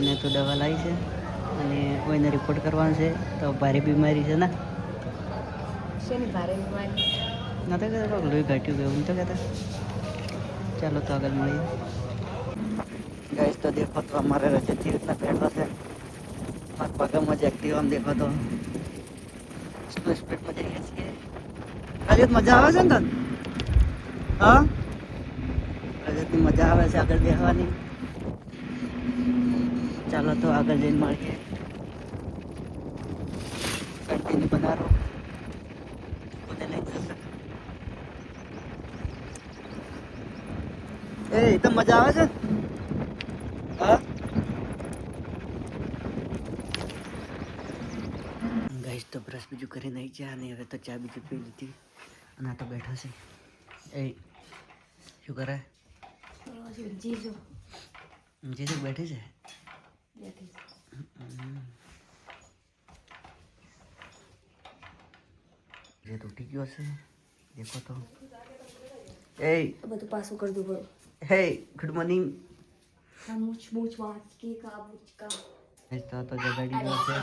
કોઈને તો દવા લાવી છે અને કોઈને રિપોર્ટ કરવાનો છે તો ભારે બીમારી છે ને. શેની ભારે બીમારી? નતા કહેતા લોહી ઘટ્યું ગયું હું તો કહેતા. ચાલો તો આગળ મળીએ. ગાઈસ તો દેખો તો અમારે રજતથી રીતના બેઠો છે. મારા પગમાં જ એક્ટિવ આમ દેખો તો. સ્લો સ્પીડમાં જઈએ છીએ. રજત મજા આવે છે ને તને? હા? રજતની મજા આવે છે આગળ બેસવાની ચાલો તો આગળ જઈને મળીએ. કન્ટિન્યુ બનાવો એ તો મજા આવે છે હા ગાઈસ તો બ્રશ બીજું કરી નહીં છે અને હવે તો ચા બીજું પી લીધી. અને આ તો બેઠો છે. એ શું કરે? જીજો જે. બેઠે બેઠી છે? જે તૂટી ગયો છે દેખો તો. એ બધું પાછું કરી દઉં બરોબર હે ગુડ મોર્નિંગ મૂછ મૂછ વાંચ કે કા મૂછ કા. તો તો જગાડી ગયો છે.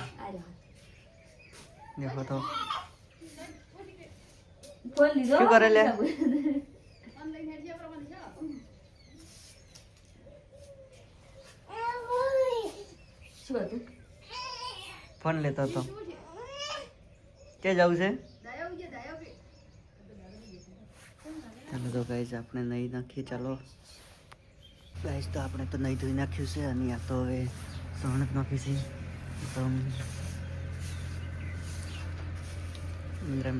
દેખો તો. ફોન લીધો? શું કરે લે? ફોન લેતો હતો. ક્યાં જવું છે? ચાલો તો ગાઈઝ આપણે નહીં નાખીએ, ચાલો. ગાઈઝ તો આપણે તો નહીં ધોઈ નાખ્યું છે અને આ તો હવે સહણત નાખી છે. તો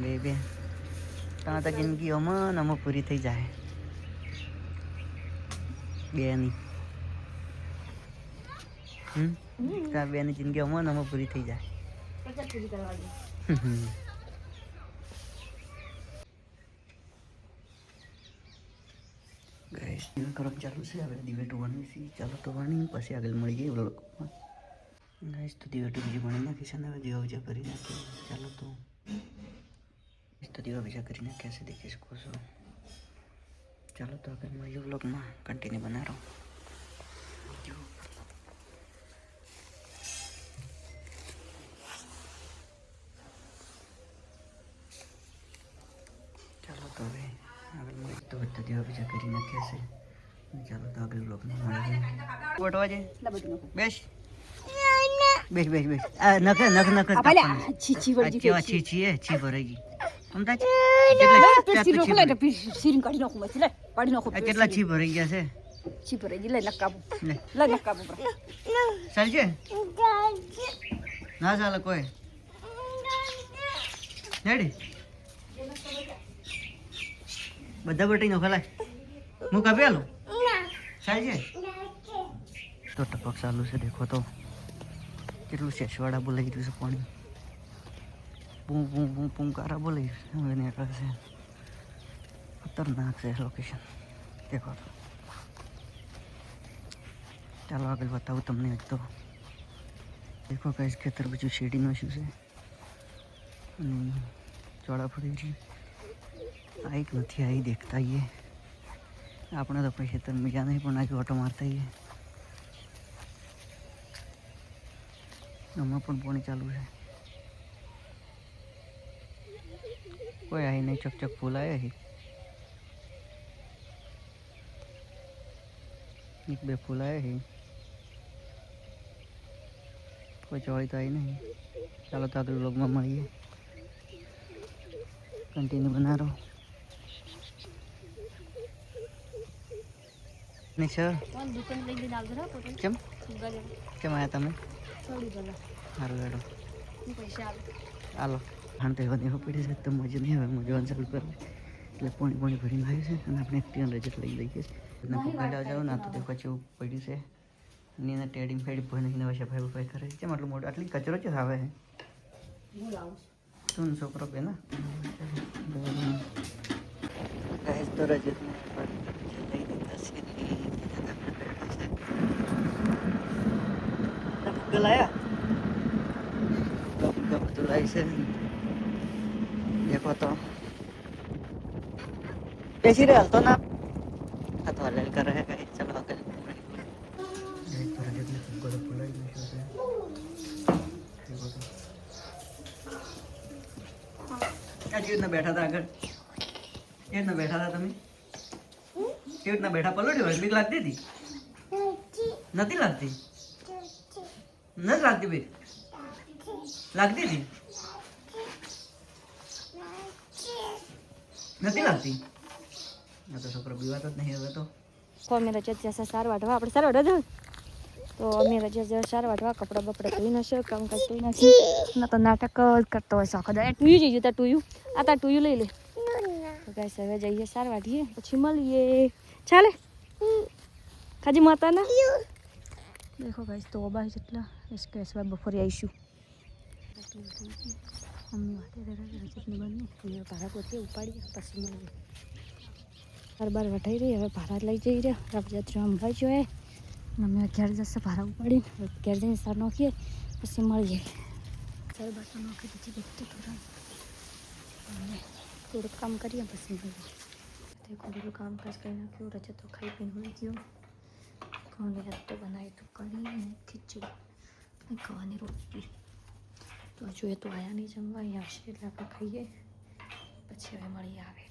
બે બે. ત્યાં તો જિંદગી અમન અમો પૂરી થઈ જાય. બેની હમ? ત્યાં બેની જિંદગી અમો પૂરી થઈ જાય સુધી કરવાની દિવે કરવાનું ચાલુ છે. હવે દિવે ટુવાની છે. ચાલો તો વાણી પછી આગળ મળી જઈએ ગાઈસ તો દિવે બીજી વણી નાખી છે હવે દીવા બીજા કરી નાખીએ. ચાલો તો. તો દીવા બીજા કરી નાખ્યા છે. દેખી શકો છો ચાલો તો આગળ મળીએ બ્લોગમાં કન્ટિન્યુ બનાવો. તો બધા દીવા બીજા કરી નાખ્યા છે ચાલો તો આગળ વ્લોગમાં મળીએ વટવા છે એટલા બધું નાખો બેસ બેસ બેસ બેસ આ નખ નખ નખ આ ભલે આ છી છી આ વળજી કેવા છી છી એ છી ભરાઈ ગઈ સમજાય છે લે કેટલા પેસી કેટલા રોકો લે પેસી સીરીન કાઢી નાખું મત લે કાઢી નાખો આ કેટલા છી ભરાઈ ગયા છે છી પર લે નકાબુ લે લે નકાબુ પર ચાલશે ના ચાલે કોઈ રેડી બધા બટી નો ખલાય હું કાપી આલું? ચાલશે તો ટપક ચાલુ છે, દેખો તો. કેટલું છે શેષવાડા બોલાઈ ગયું છે પાણી. પૂં પૂં પૂં પૂં કારા બોલાઈ હવે નીકળે છે. ખતરનાક છે લોકેશન દેખો તો. ચાલો આગળ બતાવું તમને એક તો. દેખો કઈ ખેતર બીજું શેરડીનું શું છે? અને ચોળાફળી છે. આ એક નથી આવી દેખતા આવીએ આપણે તો પછી ખેતર બીજા નહીં પણ આજે ઓટો મારતા આવીએ હમણાં પણ પોણી ચાલુ છે. કોઈ આવી નહીં, ચકચક ફૂલ આવ્યા છે એક બે ફૂલ આવ્યા છે કોઈ ચોળી તો આવી નહીં. ચાલો તો આગળ લોગમાં મળીએ. કન્ટિન્યુ બનાવો નહીં સર દુકાન લઈ લઈને આવજો ને છે કેમ? કેમ આવ્યા તમે? સારું હેડો હાલો. ખાણ તો એવા દેવા પડી છે તો મજા નહીં આવે મજવાનું ચાલુ કરે એટલે પોણી પાણી ભરીને આવ્યું છે અને આપણે ટ્રેન રજત લઈ લઈએ છીએ. પકડાવા જાવ ના તો દેખો જેવું પડ્યું છે. અને એના ટેડિંગ ફેડી ભરી નવી સફાઈ બફાઈ કરે છે. કેમ આટલું મોટું આટલી કચરો છે. આવે શું છોકરો બે ના ગાઈસ તો રજત તો લાયા? કપ કપ તો લાવી છે દેખો તો. બેસી રહે હલતો ના. હાથ હલન કરે હે કઈ. ચલો હલન કેવી બેઠા હતા આગળ? કેવી રીતના બેઠા હતા તમે? કેવી રીતના બેઠા? પલટ્યો એટલી લાગતી હતી? નથી લાગતી? નથી લાગતી બીક લાગતી હતી નથી લાગતી? આ તો છોકરો બીવાતો જ નહીં હવે તો. અમે રજા જશે સાર વાઢવા. આપણે સાર વાઢવા તો અમે રજા જશે સાર વાઢવા. કપડાં બપડા ધોઈ નશે કામ કરતો નથી ના તો નાટક જ કરતો હોય શોખ દા ટુયું જઈ જતા ટુયું આ તાર ટુયું લઈ લે. તો ગાઈસ જઈએ સાર વાઢીએ, પછી મળીએ. ચાલે? ખાજી માતાના? દેખો ગાઈસ તો ઓબા જેટલા એસકે એસવા બપોરે આવીશું મમ્મી વાટે રજતની બની ભાડા પોતે ઉપાડીએ પછી મળીએ બાર બાર વટાઈ રહી હવે ભાડા લઈ જઈ રહ્યા રથયાત્રા અંબાઈ જોઈએ મમ્મી અગિયાર જશે ભાડા ઉપાડીને અગિયાર જઈને સાર નાખીએ પછી મળી જાય ચાર બાર તો નોખી પછી દેખતી થોડા થોડુંક કામ કરીએ પછી મળીએ તે કામ કાજ કરી નાખ્યું રજતો ખાઈ પીને મળી ગયો ઘઉંની રત્તો બનાવી તો કઢી અને ખીચડી અને ખાવાની રોટલી તો હજુ એ તો આયા નહીં જમવા અહીં આવશે એટલે આપણે ખાઈએ પછી હવે મળી આવે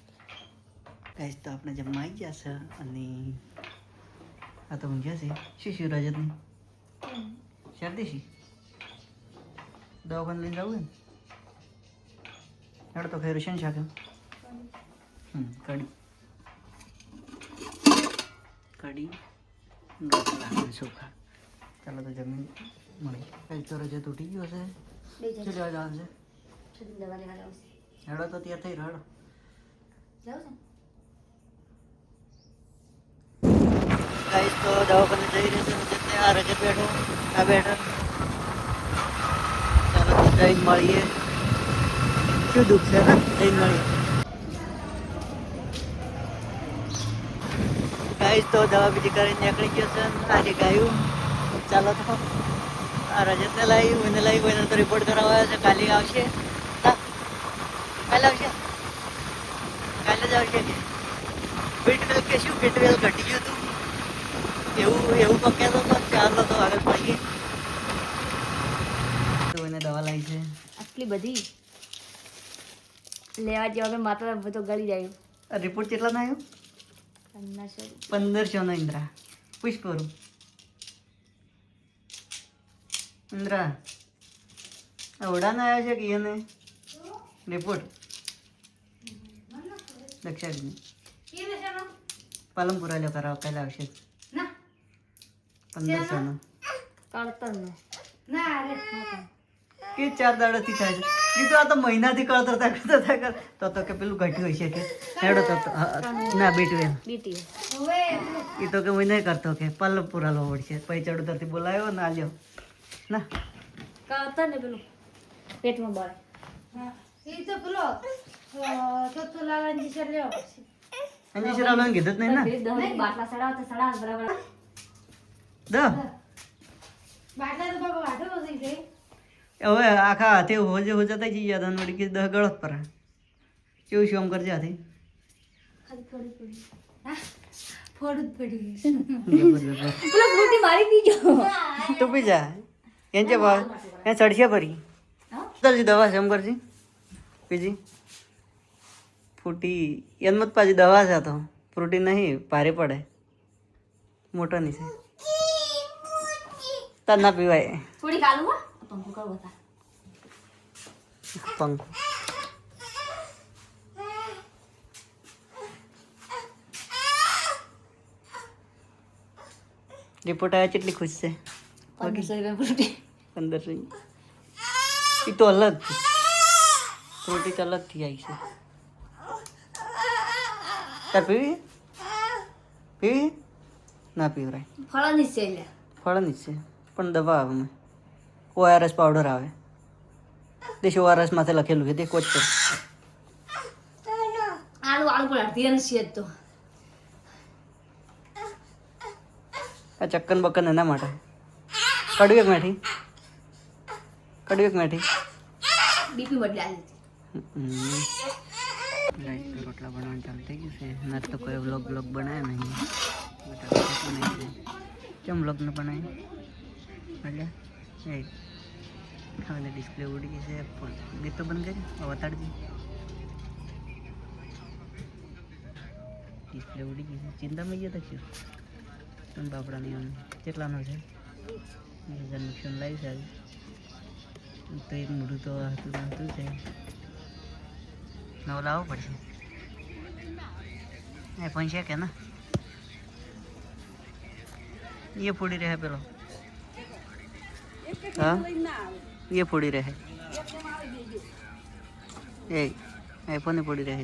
ગાઈસ, તો આપણે જમવા આવી ગયા છે અને આ તો ઊંઘ્યા છે. શું શું રજતની શરદી છે દવાખાને લઈને જવું ને તો ખાઈ છે ને શાક હમ, કઢી. કઢી. ચોખા તો જમીન મળી કઈ તો રજત તૂટી ગયો છે ત્યાં થઈ રહ્યો જાઉં તો દવાખાને જઈ રહી છે આ બેઠો આ બેઠો ચાલો જઈને મળીએ શું દુઃખ છે જઈને મળીએ. ગાઈસ તો દવા બીજી કરીને નીકળી ગયો છે. આજે ગાયું. ચાલો તો. આ રજતને લાવી એને લાવી કોઈને તો રિપોર્ટ કરાવવા છે. કાલે આવશે. કાલે આવશે. કાલે જ આવશે કે. ફિટવેલ કે શું? ફિટવેલ ઘટી ગયું હતું. એવું એવું તો કહેતો હતો ચાલો તો આગળ તો એને દવા લાવી છે. આટલી બધી? લેવા જેવા માતા બધો ગળી જાય. રિપોર્ટ કેટલા ના આવ્યો? પંદરસો નો ઇન્દ્રા પૂછ કરું ઇન્દ્રા આ ઓડાના આવ્યા છે કે એને રિપોર્ટ દક્ષાડીને પાલનપુર આલ્યો કરાવ પહેલા આવશે પંદરસો નો કળતરનો કે ચાર દાડાથી થાય છે. કીધું આ તો મહિનાથી કરતો હતા કરતો હતા કર તો તો કે પેલું ઘટ્યું હશે કે. હેડો તો તો ના બીટી એ તો કે હું નહીં કરતો કે પાલનપુરા લો પડશે પછી ચડુતરથી બોલાયો ના લ્યો ના. કળતર ને પેલું? પેટમાં બળ. અંજી શરાવલાને કીધું જ નહીં ને? દસ બાટલા સડાવ તો સડાવ બરાબર દ હવે આખા હાથે હોજે હોજે થઈ જઈ ગયા તને વળી કે દહ ગળત પર. કેવું શું આમ કરજે હાથે. પેલો ફ્રૂટી મારી પીજો. તું પી જા. એમ છે એ ચડશે ફરી. ચાલજી દવા છે એમ કરજી. બીજી ફૂટી એમ મત પાછી દવા છે તો. ફ્રૂટી નહીં ભારે પડે. મોટો નહીં છે તાર ના પીવાય. થોડી કાલું પંખો કર બતા પંખો રિપોર્ટ આવ્યા કેટલી ખુશ છે પંદરસો એ તો અલગ રોટી તો અલગથી આવી છે તાર પીવી પીવી ના પીવરાય ફળની છે ફળની છે પણ દવા આવે મેં ઓઆરએસ પાવડર આવે. દેશ ઓઆરએસ માથે લખેલું છે. તે કોચ પર આલુ આલુ પણ અડધી છે તો. આ ચક્કન બક્કન એના માટે. કડવી એક મેઠી. કડવી એક મેઠી. બીપી બદલી આવી રાઈસ રોટલા બનાવવાનું ચાલુ થઈ ગયું છે. ના તો કોઈ વ્લોગ બ્લોગ બનાવ્યો નહીં. બનાવી છે. કેમ વ્લોગ ન બનાવી એટલે અને ડિસ્પ્લે ઉડી ગઈ છે. બે તો બંધ કરી. વતાડજે ડિસ્પ્લે ઉડી ગઈ છે. ચિંતામાં ગયા હતા શું? બાપડાની આમ કેટલાનો છે? બે હજાર નુકસાન લાવી સારું તો એક મોઢું તો હતું હતું છે નવો લાવવો પડશે. એ ફોન છે કે ના? એ ફોડી રહ્યા પેલો. હા? એ ફોડી રહે એ આઈફોન પડી રહે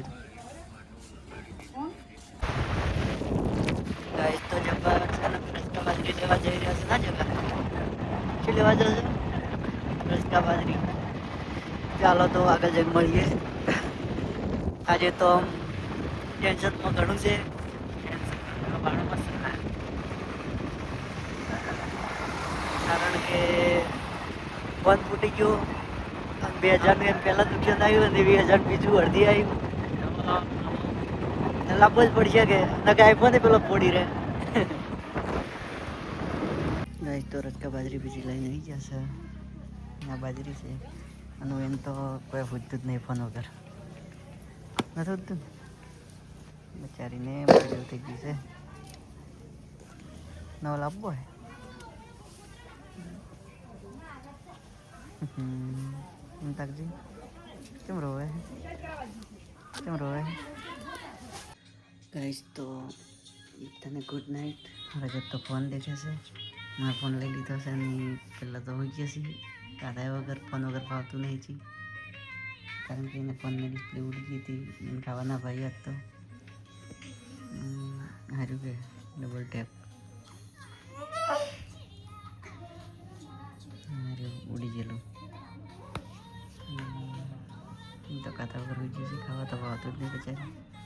ગાઈસ તો ને રસ્કા બાજરી લેવા જઈ રહ્યા છે ના જગા શું લેવા જશે રસ્કા બાજરી ચાલો તો આગળ જગ મળીએ આજે તો ટેન્શનમાં ઘણું છે ટેન્શન બાણું મસ્ત ના. કારણ કે ફોન ફૂટી ગયો. અને બે હજારનું એમ પહેલાં નુકસાન આવ્યું અને બે હજાર બીજું અડધી આવ્યું. લાંબો જ પડશે કે નકે આઈફોન પેલો ફોડી રહે. ગાઈસ તો રચકા બાજરી બીજી લઈને આવી જશે આ બાજરી છે. અને એમ તો કોઈ હોતું જ નહીં ફોન વગર. નથી પૂછતું બચારીને થઈ ગઈ છે. નવો લાવવો હે? હમ. તાકજી કેમ રોવે કેમ રોવે ગાઈસ તો તને ગુડ નાઇટ રજત તો ફોન દેખે છે. મેં ફોન લઈ લીધો છે અને પહેલાં તો હોઈ ગયા છે દાદા વગર ફોન વગર ફાવતું નહીં છે કારણ કે એને ફોનની ડિસ્પ્લે ઉડી ગઈ હતી. એને ખાવાના ભાઈ હતો હાર્યું કે ડબલ ટેપ હમ, તો કાતા